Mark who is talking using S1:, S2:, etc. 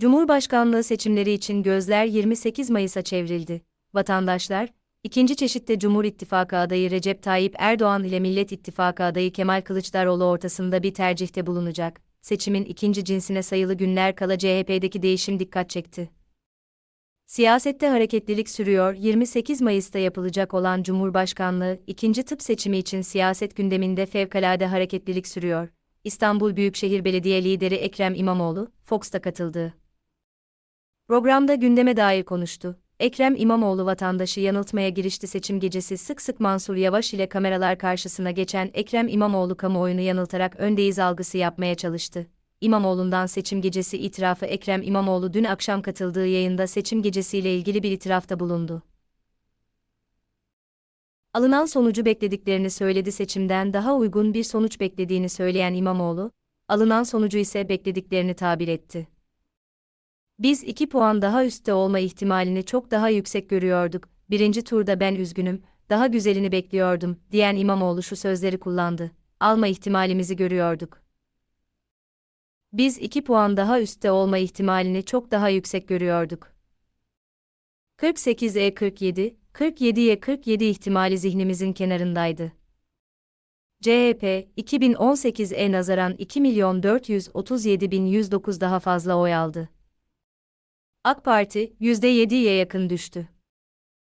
S1: Cumhurbaşkanlığı seçimleri için gözler 28 Mayıs'a çevrildi. Vatandaşlar, ikinci çeşitte Cumhur İttifakı adayı Recep Tayyip Erdoğan ile Millet İttifakı adayı Kemal Kılıçdaroğlu ortasında bir tercihte bulunacak. Seçimin ikinci cinsine sayılı günler kala CHP'deki değişim dikkat çekti. Siyasette hareketlilik sürüyor. 28 Mayıs'ta yapılacak olan Cumhurbaşkanlığı ikinci tıp seçimi için siyaset gündeminde fevkalade hareketlilik sürüyor. İstanbul Büyükşehir Belediye Lideri Ekrem İmamoğlu, Fox'ta katıldı. Programda gündeme dair konuştu. Ekrem İmamoğlu vatandaşı yanıltmaya girişti seçim gecesi sık sık Mansur Yavaş ile kameralar karşısına geçen Ekrem İmamoğlu kamuoyunu yanıltarak öndeyiz algısı yapmaya çalıştı. İmamoğlu'ndan seçim gecesi itirafı Ekrem İmamoğlu dün akşam katıldığı yayında seçim gecesiyle ilgili bir itirafta bulundu. Alınan sonucu beklediklerini söyledi seçimden daha uygun bir sonuç beklediğini söyleyen İmamoğlu, alınan sonucu ise beklediklerini tabir etti. Biz 2 puan daha üstte olma ihtimalini çok daha yüksek görüyorduk. Birinci turda ben üzgünüm, daha güzelini bekliyordum, diyen İmamoğlu şu sözleri kullandı. Alma ihtimalimizi görüyorduk. Biz 2 puan daha üstte olma ihtimalini çok daha yüksek görüyorduk. 48'e 47, 47'ye 47 ihtimali zihnimizin kenarındaydı. CHP, 2018'e nazaran 2.437.109 daha fazla oy aldı. AK Parti, %7'ye yakın düştü.